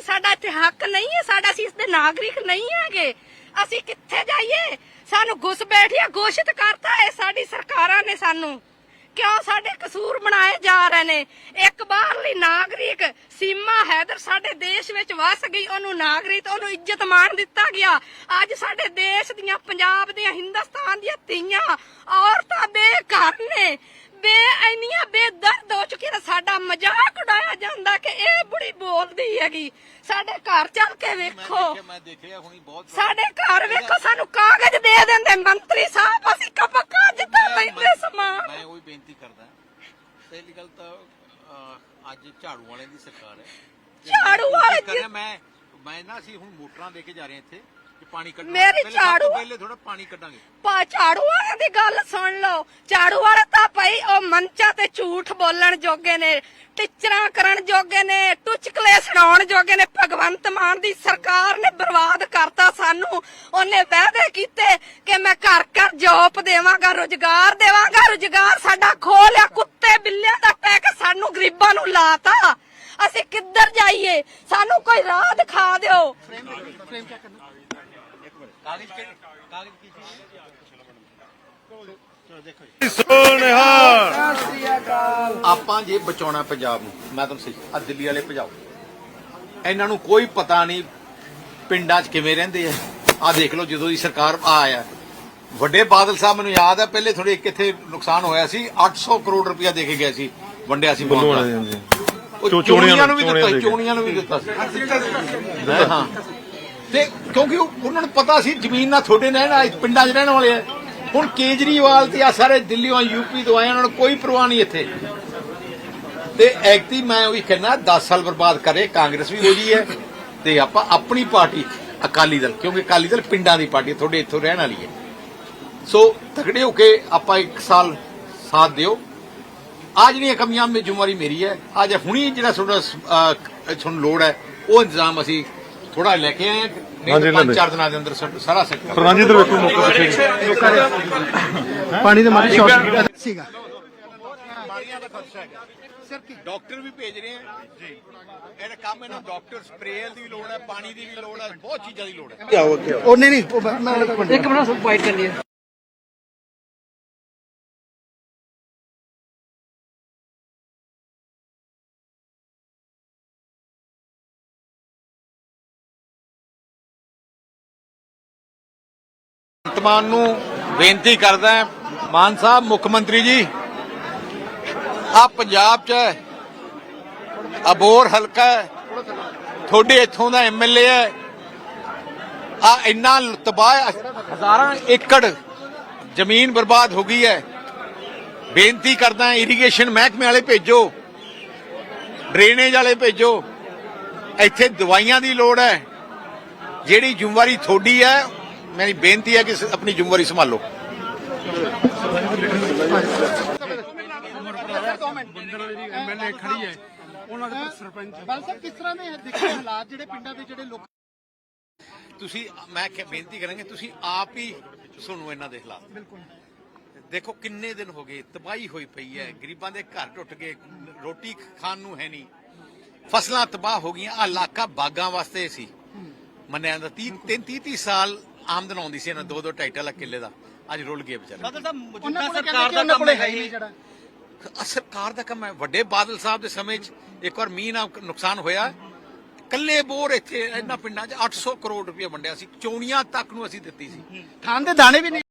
ਵੀ ਸਾਡਾ ਇੱਥੇ ਹੱਕ ਨਹੀਂ ਹੈ, ਸਾਡਾ ਅਸੀਂ ਇਸ ਦੇ ਨਾਗਰਿਕ ਨਹੀਂ ਹੈਗੇ। ਅਸੀਂ ਕਿੱਥੇ ਜਾਈਏ? ਸਾਨੂੰ ਘੁਸ ਬੈਠਿਆ ਘੋਸ਼ਿਤ ਕਰਤਾ ਹੈ ਸਾਡੀ ਸਰਕਾਰਾਂ ਨੇ ਸਾਨੂੰ। ਕਿਉਂ ਸਾਡੇ ਕਸੂਰ ਬਣਾਏ ਜਾ ਰਹੇ ਨੇ? ਇੱਕ ਬਾਹਰਲੀ ਨਾਗਰਿਕ ਸੀਮਾ ਹੈਦਰ ਸਾਡੇ ਦੇਸ਼ ਵਿੱਚ ਵਸ ਗਈ, ਉਹਨੂੰ ਨਾਗਰਿਕ, ਉਹਨੂੰ ਇੱਜ਼ਤ ਮਾਣ ਦਿੱਤਾ ਗਿਆ। ਅੱਜ ਸਾਡੇ ਦੇਸ਼ ਦੀਆਂ, ਪੰਜਾਬ ਦੀਆਂ, ਹਿੰਦੁਸਤਾਨ ਦੀਆਂ ਤੀਆਂ ਔਰਤਾਂ ਬੇਘਰ ਨੇ। ਬੇ ਇੰਨੀਆਂ ਬੇਦਰਦ ਹੋ ਚੁੱਕੀਆਂ ਨੇ ਸਾਡਾ ਮਜ਼ਾਕ ਉਡਾਇਆ ਜਾਂਦਾ ਕਿ ਇਹ ਬੁੜੀ ਬੋਲਦੀ ਹੈਗੀ। ਸਾਡੇ ਘਰ ਚੱਲ ਕੇ ਵੇਖੋ। ਮੈਂ ਮੈਂ ਦੇਖਿਆ ਹੁਣੀ ਬਹੁਤ ਸਾਡੇ ਘਰ ਵੇਖੋ ਸਾਨੂੰ ਕਾਗਜ਼ ਦੇ ਦਿੰਦੇ ਮੰਤਰੀ ਸਾਹਿਬ ਅਸੀਂ ਕਪਕਾ ਜਿੱਦਾਂ ਲੈਂਦੇ ਸਮਾਨ। ਮੈਂ ਉਹੀ ਬੇਨਤੀ ਕਰਦਾ। ਪਹਿਲੀ ਗੱਲ ਤਾਂ ਅੱਜ ਝਾੜੂ ਵਾਲਿਆਂ ਦੀ ਸਰਕਾਰ ਹੈ। ਤੇ ਝਾੜੂ ਵਾਲੇ ਰਿਹਾ, ਮੈਂ ਮੈਂ ਨਾ ਅਸੀਂ ਹੁਣ ਮੋਟਰਾਂ ਦੇ ਕੇ ਜਾ ਰਹੇ ਇੱਥੇ ਪਾਣੀ ਕੱਢਣਾ। ਮੇਰੀ ਤੋਂ ਝਾੜੂ- ਪਹਿਲੇ ਥੋੜਾ ਪਾਣੀ ਕੱਢਾਂਗੇ। ਪਾ ਝਾੜੂ ਵਾਲਿਆਂ ਦੀ ਗੱਲ ਸੁਣ ਲਓ। ਝਾੜੂ ਵਾਲਾ ਤਾਂ ਭਾਈ ਉਹ ਮੰਚਾਂ ਤੇ ਝੂਠ ਬੋਲਣ ਜੋਗੇ ਨੇ, ਟਿਚਰਾਂ ਕਰਨ ਜੋਗੇ ਨੇ, ਟੁਚਕਲੇ ਸੁਣਾਉਣ ਜੋਗੇ ਨੇ, ਭਗਵੰਤ ਮਾਨ ਦੀ ਸਰਕਾਰ ਨੇ ਬਰਬਾਦ ਕਰਤਾ ਸਾਨੂੰ। ਉਹਨੇ ਵਾਅਦੇ ਕੀਤੇ ਕਿ ਮੈਂ ਘਰ ਘਰ ਜੋਬ ਦੇਵਾਂਗਾ, ਰੋਜ਼ਗਾਰ ਦੇਵਾਂਗਾ, ਰੋਜ਼ਗਾਰ ਸਾਡਾ ਖੋ ਲਿਆ, ਕੁੱਤੇ ਬਿੱਲਿਆਂ ਦਾ ਟੈਕ ਸਾਨੂੰ ਗਰੀਬਾਂ ਨੂੰ ਲਾਤਾ। ਅਸੀਂ ਕਿੱਧਰ ਜਾਈਏ? ਸਾਨੂੰ ਕੋਈ ਰਾਹ ਦਿਖਾ ਦਿਓ। ਕਾਗਜ਼ ਕਾਗਜ਼ ਕੀ ਚੀਜ਼ ਆਪਾਂ ਜੇ ਬਚਾਉਣਾ ਪੰਜਾਬ ਨੂੰ ਮੈਂ ਤੁਹਾਨੂੰ ਸਹੀ ਆ ਦਿੱਲੀ ਵਾਲੇ ਭਜਾਓ। ਇਹਨਾਂ ਨੂੰ ਕੋਈ ਪਤਾ ਨਹੀਂ ਪਿੰਡਾਂ 'ਚ ਕਿਵੇਂ ਰਹਿੰਦੇ ਆ। ਆ ਦੇਖ ਲਓ ਜਦੋਂ ਦੀ ਸਰਕਾਰ ਆਇਆ। ਵੱਡੇ ਬਾਦਲ ਸਾਹਿਬ ਮੈਨੂੰ ਯਾਦ ਹੈ ਪਹਿਲੇ ਥੋੜੇ ਕਿੱਥੇ ਨੁਕਸਾਨ ਹੋਇਆ ਸੀ। 800 ਕਰੋੜ ਰੁਪਇਆ ਦੇ ਕੇ ਗਿਆ ਸੀ ਵੰਡਿਆ ਸੀ ਉਹ ਚੋ- ਚੋਣੀਆਂ ਨੂੰ ਵੀ ਦਿੱਤਾ। ਚੋਣੀਆਂ ਨੂੰ ਵੀ ਦਿੱਤਾ ਸੀ। ਹੈਂ, ਤੇ ਕਿਉਂਕਿ ਉਹ- ਉਹਨਾਂ ਨੂੰ ਪਤਾ ਸੀ ਜ਼ਮੀਨ ਨਾਲ ਤੁਹਾਡੇ ਨਾਲ ਪਿੰਡਾਂ 'ਚ ਰਹਿਣ ਵਾਲੇ ਆ। ਹੁਣ ਕੇਜਰੀਵਾਲ ਤੇ ਆ ਸਾਰੇ ਦਿੱਲੀੋਂ ਯੂਪੀ ਤੋਂ ਆਏ ਉਹਨਾਂ ਨੂੰ ਕੋਈ ਪਰਵਾਹ ਨਹੀਂ ਇੱਥੇ। ਤੇ ਐਕਟੀ ਮੈਂ ਉਹੀ ਕਹਿੰਦਾ 10 ਸਾਲ ਬਰਬਾਦ ਕਰੇ, ਕਾਂਗਰਸ ਵੀ ਹੋ ਜੀ ਹੈ, ਤੇ ਆਪਾਂ ਆਪਣੀ ਪਾਰਟੀ, ਅਕਾਲੀ ਦਲ, ਕਿਉਂਕਿ ਅਕਾਲੀ ਦਲ ਪਿੰਡਾਂ ਦੀ ਪਾਰਟੀ ਤੁਹਾਡੇ ਇੱਥੋਂ ਰਹਿਣ ਵਾਲੀ ਹੈ। ਸੋ ਤਕੜੇ ਹੋ ਕੇ ਆਪਾਂ ਇੱਕ ਸਾਲ ਸਾਥ ਦਿਓ। ਆ ਜਿਹੜੀਆਂ ਕਮੀਆਂ ਮੇ ਜ਼ਿੰਮੇਵਾਰੀ ਮੇਰੀ ਹੈ ਅੱਜ ਹੁਣੀ ਜਿਹੜਾ ਤੁਹਾਡਾ ਤੁਹਾਨੂੰ ਲੋੜ ਹੈ, ਉਹ ਇੰਤਜ਼ਾਮ ਅਸੀਂ ਥੋੜਾ ਲੈ ਕੇ ਆਏ ਹਾਂ। ਨਹੀਂ ਹਾਂਜੀ, ਪੰਜ ਚਾਰ ਦਿਨਾਂ ਦੇ ਅੰਦਰ ਸਾ- ਸਾਰਾ ਸੈਕਟਰ ਪ੍ਰਧਾਨ ਜੀ ਇਧਰ ਵੇਖੋ ਮੌਕੇ ਪਿੱਛੇ ਪਾਣੀ ਦੇ ਮਾਰੇ ਸ਼ਾਰਟ ਸੀਗਾ। ਡਾਕਟਰ ਵੀ ਭੇਜ ਰਹੇ ਆ। ਜੀ। ਇਹਦਾ ਕੰਮ ਇਹਨਾਂ ਡਾਕਟਰ ਸਪਰੇਅਰ ਦੀ ਵੀ ਲੋੜ ਹੈ ਪਾਣੀ ਦੀ ਵੀ ਲੋੜ ਹੈ ਬਹੁਤ ਚੀਜ਼ਾਂ ਦੀ ਲੋੜ ਹੈ। ਉਹ ਨਹੀਂ ਨਹੀਂ ਉਹ ਮੈਂ ਇੱਕ ਮਿੰਟ ਮਿੰਟ ਵਾਈਟ ਕਰ ਲਿਆ ਵਰਤਮਾਨ ਨੂੰ ਬੇਨਤੀ ਕਰਦਾ ਹੈ, ਮਾਨ ਸਾਹਿਬ, ਮੁੱਖ ਮੰਤਰੀ ਜੀ ਆ ਪੰਜਾਬ 'ਚ ਅਬੋਰ ਹਲਕਾ ਹੈ, ਤੁਹਾਡੇ ਇੱਥੋਂ ਦਾ ਐਮਐਲਏ ਹੈ ਆ ਇੰਨਾ ਤਬਾਹ ਹਜ਼ਾਰਾਂ ਏਕੜ ਜ਼ਮੀਨ ਬਰਬਾਦ ਹੋ ਗਈ ਹੈ। ਬੇਨਤੀ ਕਰਦਾ ਇਰੀਗੇਸ਼ਨ ਮਹਿਕਮੇ ਵਾਲੇ ਭੇਜੋ ਡਰੇਨੇਜ ਵਾਲੇ ਭੇਜੋ, ਇੱਥੇ ਦਵਾਈਆਂ ਦੀ ਲੋੜ ਹੈ, ਜਿਹੜੀ ਜ਼ਿੰਮੇਵਾਰੀ ਤੁਹਾਡੀ ਹੈ ਮੇਰੀ ਬੇਨਤੀ ਹੈ ਕਿ ਆਪਣੀ ਜ਼ਿੰਮੇਵਾਰੀ ਸੰਭਾਲੋ। ਐਮਐਲਏ ਖੜੀ ਹੈ ਉਹਨਾਂ ਦੇ ਸਰਪੰਚ ਬਲ ਸਾਹਿਬ ਕਿਸ ਤਰ੍ਹਾਂ ਦੇ ਦੇਖੇ ਹਾਲਾਤ ਜਿਹੜੇ ਪਿੰਡਾਂ ਦੇ ਜਿਹੜੇ ਲੋਕ ਤੁਸੀਂ ਮੈਂ ਬੇਨਤੀ ਕਰਾਂਗੇ ਤੁਸੀਂ ਆਪ ਹੀ ਸੁਣੋ ਇਹਨਾਂ ਦੇ ਹਾਲਾਤ। ਬਿਲਕੁਲ। ਦੇਖੋ ਕਿੰਨੇ ਦਿਨ ਹੋ ਗਏ ਤਬਾਹੀ ਹੋਈ ਪਈ ਹੈ। ਗਰੀਬਾਂ ਦੇ ਘਰ ਟੁੱਟ ਗਏ ਰੋਟੀ ਖਾਣ ਨੂੰ ਹੈ ਨਹੀਂ। ਫਸਲਾਂ ਤਬਾਹ ਹੋ ਗਈਆਂ। ਆ ਇਲਾਕਾ ਬਾਗਾਂ ਵਾਸਤੇ ਸੀ। ਮੰਨਿਆ ਜਾਂਦਾ 30 30 30 ਸਾਲ ਆਮਦਨ ਆਉਂਦੀ ਸੀ ਇਹਨਾਂ ਦੋ ਦੋ ਢਾਈ ਲੱਖ ਕਿੱਲੇ ਦਾ। ਅੱਜ ਰੁਲ ਗਏ ਵਿਚਾਰੇ। ਉਹਨਾਂ ਕੋਲ ਸਰਕਾਰ ਦਾ ਕੰਮ ਹੈ ਨਹੀਂ। ਜਿਹੜਾ। ਸਰਕਾਰ ਦਾ ਕੰਮ ਹੈ। ਵੱਡੇ ਬਾਦਲ ਸਾਹਿਬ ਦੇ ਸਮੇਂ 'ਚ ਇੱਕ ਵਾਰ ਮੀਂਹ ਨਾਲ ਨੁਕਸਾਨ ਹੋਇਆ। ਕੱਲੇ ਬੋਰ ਇੱਥੇ ਇਹਨਾਂ ਪਿੰਡਾਂ 'ਚ 800 ਕਰੋੜ ਰੁਪਏ ਵੰਡਿਆ ਸੀ। ਚੌਣੀਆਂ ਤੱਕ ਨੂੰ ਅਸੀਂ ਦਿੱਤੀ ਸੀ। ਖਾਣ ਦੇ ਦਾਣੇ ਵੀ ਨਹੀਂ।